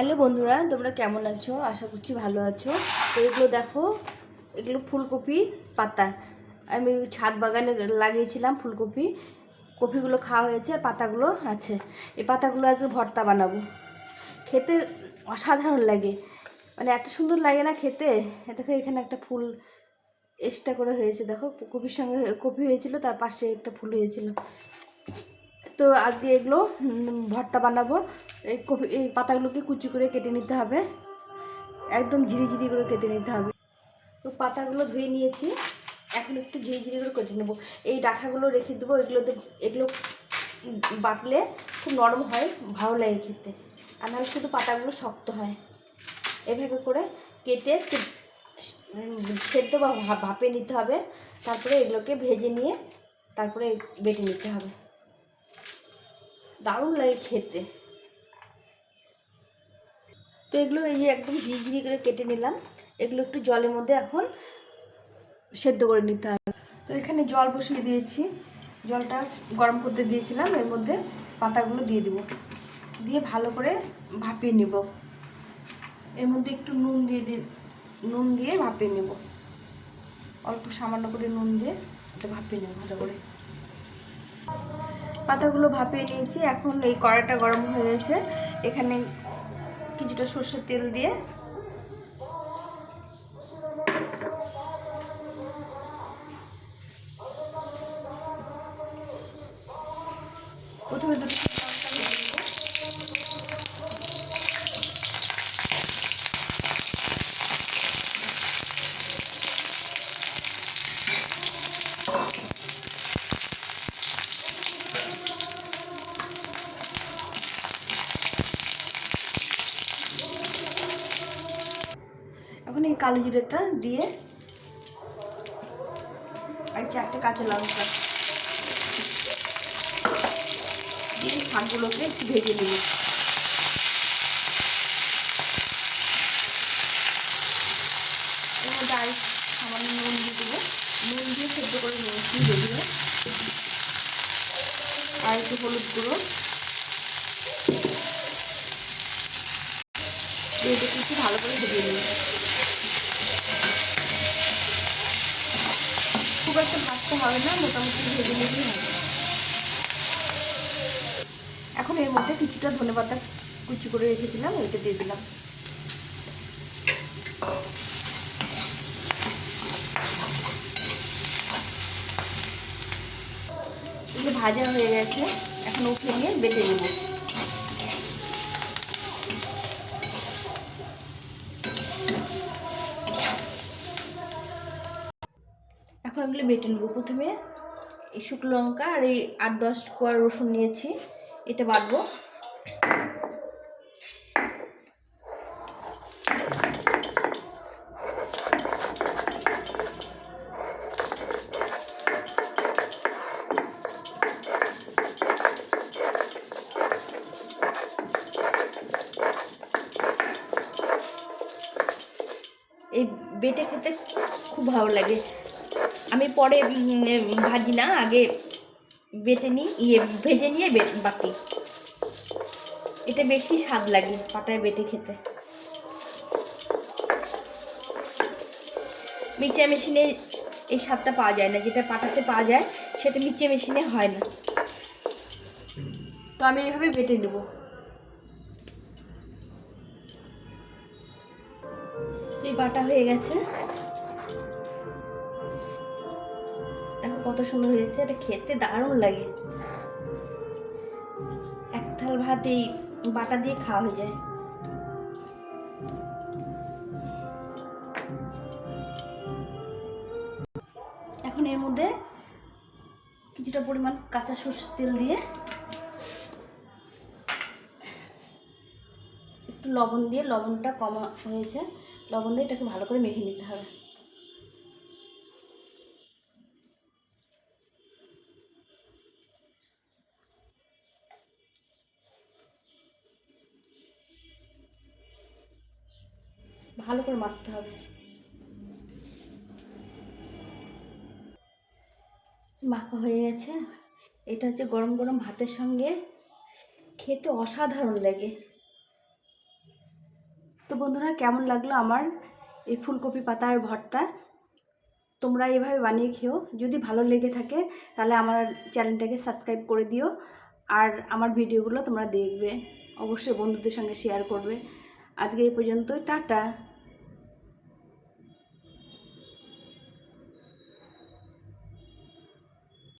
Hello বন্ধুরা, তোমরা কেমন আছো? আশা করছি ভালো আছো। তো এগুলো দেখো, এগুলো ফুলকপি পাতা। আমি ছাদ বাগানে লাগিয়েছিলাম ফুলকপি। কপিগুলো খাওয়া হয়েছে, আর পাতাগুলো আছে। এই পাতাগুলো আজকে ভর্তা বানাবো। খেতে অসাধারণ লাগে। মানে এত সুন্দর লাগে না খেতে। দেখো, এখানে একটা ফুল এক্সট্রা করে হয়েছে। দেখো, কপির সঙ্গে কপি হয়েছিল, তার পাশে একটা ফুল হয়েছিল। তো আজকে এগুলো ভর্তা বানাবো। এই কপি এই পাতাগুলোকে কুচি করে কেটে নিতে হবে। একদম ঝিরি ঝিরি করে কেটে নিতে হবে। তো পাতাগুলো ধুয়ে নিয়েছি। এখন একটু ঝিরি ঝিরি করে কেটে নেব। এই ডাঁটাগুলো রেখে দেবো। এগুলোতে, এগুলো বাটলে খুব নরম হয়, ভালো লাগে খেতে। আর নাহলে শুধু পাতাগুলো শক্ত হয়। এভাবে করে কেটে সেদ্ধ বা ভাপে নিতে হবে। তারপরে এগুলোকে ভেজে নিয়ে তারপরে বেটে নিতে হবে। দারুণ লাগে খেতে। তো এগুলো এই যে একদম ঝিঝিরি করে কেটে নিলাম। এগুলো একটু জলের মধ্যে এখন সেদ্ধ করে নিতে হবে। তো এখানে জল বসিয়ে দিয়েছি। জলটা গরম করতে দিয়েছিলাম। এর মধ্যে পাতাগুলো দিয়ে দিব। দিয়ে ভালো করে ভাপিয়ে নেব। এর মধ্যে একটু নুন দিয়ে নুন দিয়ে ভাপিয়ে নেব। অল্প সামান্য করে নুন দিয়ে এটা ভাপিয়ে নেব ভালো করে। পাতাগুলো ভাপিয়ে নিয়েছি। এখন এই কড়াটা গরম হয়ে গেছে। এখানে কিছুটা সর্ষের তেল দিয়ে প্রথমে দুটো এখন এই কালো জিরেটা দিয়ে আর চারটে কাঁচা লঙ্কা দিয়ে শাকগুলোকে একটু ভেজে নিই এর মধ্যে আর সামান্য নুন দিয়ে দেবো। নুন দিয়ে সেদ্ধ করে নিয়েছি যদিও আর একটু হলুদ গুঁড়ো। দেখি একটু ভালো করে ভেজে নিই। খুব একটা ভাজতে হবে না, মোটামুটি ভেজে নিলেই হবে। এখন এর মধ্যে কিছুটা ধনে পাতা কুচি করে রেখেছিলাম, ওইটা দিয়ে দিলাম। ভাজা হয়ে গেছে, এখন উঠিয়ে নিয়ে বেটে নেব এখন এগুলো বেটে নেব। প্রথমে এই শুকনো লঙ্কা আর এই আট দশ কোয়া রসুন নিয়েছি, এটা বাটবো। এই বেটে খেতে খুব ভালো লাগে। আমি পরে ভাজি না, আগে বেটে নিই ইয়ে ভেজে নিয়ে বে- বাটি এটা বেশি স্বাদ লাগে পাটায় বেটে খেতে। মিক্সচার মেশিনে এই স্বাদটা পাওয়া যায় না, যেটা পাটাতে পাওয়া যায়, সেটা মিক্সচার মেশিনে হয় না। তো আমি এইভাবে বেটে নেব। এই বাটা হয়ে গেছে। কত সুন্দর হয়েছে, এটা খেতে দারুণ লাগে। এক থাল ভাত এই বাটা দিয়ে খাওয়া হয়ে যায়। এখন এর মধ্যে কিছুটা পরিমাণ কাঁচা সর্ষের তেল দিয়ে একটু লবণ দিয়ে, লবণটা কমা হয়েছে। লবণ দিয়ে এটাকে ভালো করে মেখে নিতে হবে। ভালো করে মাখতে হবে। মাখা হয়ে গেছে। এটা হচ্ছে গরম গরম ভাতের সঙ্গে খেতে অসাধারণ লাগে। তো বন্ধুরা, কেমন লাগল আমার এই ফুলকপি পাতার ভর্তা? তোমরা এভাবে বানিয়ে খেও। যদি ভালো লেগে থাকে, তাহলে আমার চ্যানেলটাকে সাবস্ক্রাইব করে দিও। আর আমার ভিডিওগুলো তোমরা দেখবে। অবশ্যই বন্ধুদের সঙ্গে শেয়ার করবে। আজকে এই পর্যন্ত টাটা!